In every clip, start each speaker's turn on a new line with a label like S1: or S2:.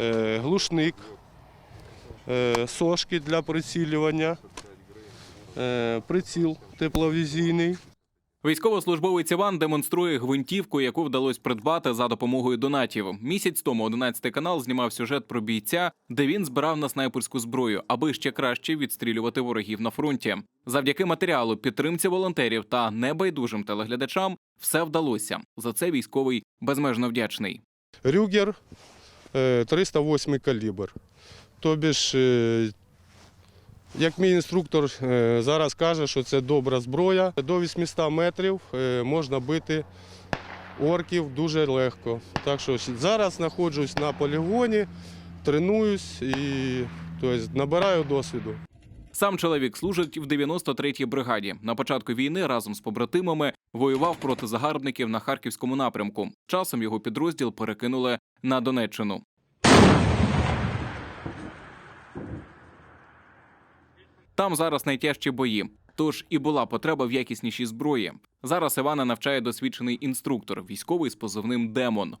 S1: е, глушник, е, сошки для прицілювання, е, приціл тепловізійний.
S2: Військовослужбовець Іван демонструє гвинтівку, яку вдалося придбати за допомогою донатів. Місяць тому 11 канал знімав сюжет про бійця, де він збирав на снайперську зброю, аби ще краще відстрілювати ворогів на фронті. Завдяки матеріалу, підтримці волонтерів та небайдужим телеглядачам все вдалося. За це військовий безмежно вдячний.
S1: Рюгер 308 калібр. Тобі ж, е, як мій інструктор е, зараз каже, що це добра зброя. До 800 метрів е, можна бити орків дуже легко. Так що зараз знаходжусь на полігоні, тренуюсь і тобто, набираю досвіду.
S2: Сам чоловік служить в 93-й бригаді. На початку війни разом з побратимами воював проти загарбників на харківському напрямку. Часом його підрозділ перекинули на Донеччину. Там зараз найтяжчі бої. Тож і була потреба в якіснішій зброї. Зараз Івана навчає досвідчений інструктор, військовий з позивним Демон.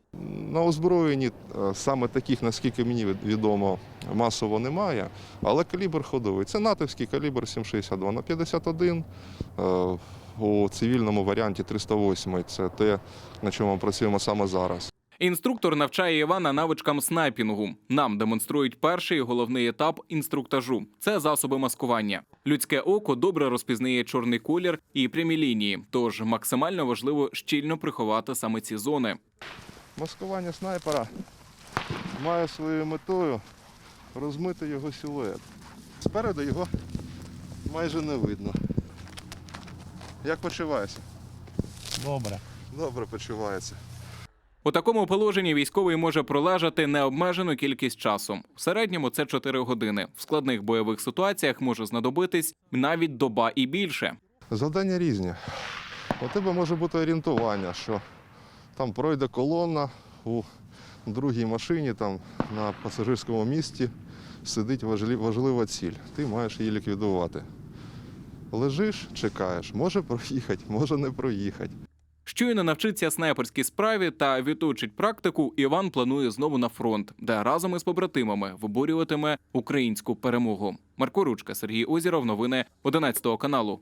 S3: На озброєнні е, саме таких, наскільки мені відомо, масово немає, але калібр ходовий. Це натовський калібр 762 на 51. У цивільному варіанті 308 це те, на чому ми працюємо саме зараз.
S2: Інструктор навчає Івана навичкам снайпінгу. Нам демонструють перший і головний етап інструктажу це засоби маскування. Людське око добре розпізнає чорний колір і прямі лінії, тож максимально важливо щільно приховати саме ці зони.
S3: Маскування снайпера має своєю метою розмити його силует. Спереду його майже не видно. Як почуваєшся?
S4: Добре.
S3: Добре почувається.
S2: У такому положенні військовий може пролежати необмежену кількість часу. В середньому це 4 години. В складних бойових ситуаціях може знадобитись навіть доба і більше.
S3: Завдання різні. У тебе може бути орієнтування, що там пройде колона у другій машині, там на пасажирському місці сидить важлива ціль. Ти маєш її ліквідувати. Лежиш, чекаєш, може проїхати, може не проїхати.
S2: Щойно навчиться снайперській справі та відточить практику, Іван планує знову на фронт, де разом із побратимами виборюватиме українську перемогу. Марко Ручка, Сергій Озіров, новини 11 каналу.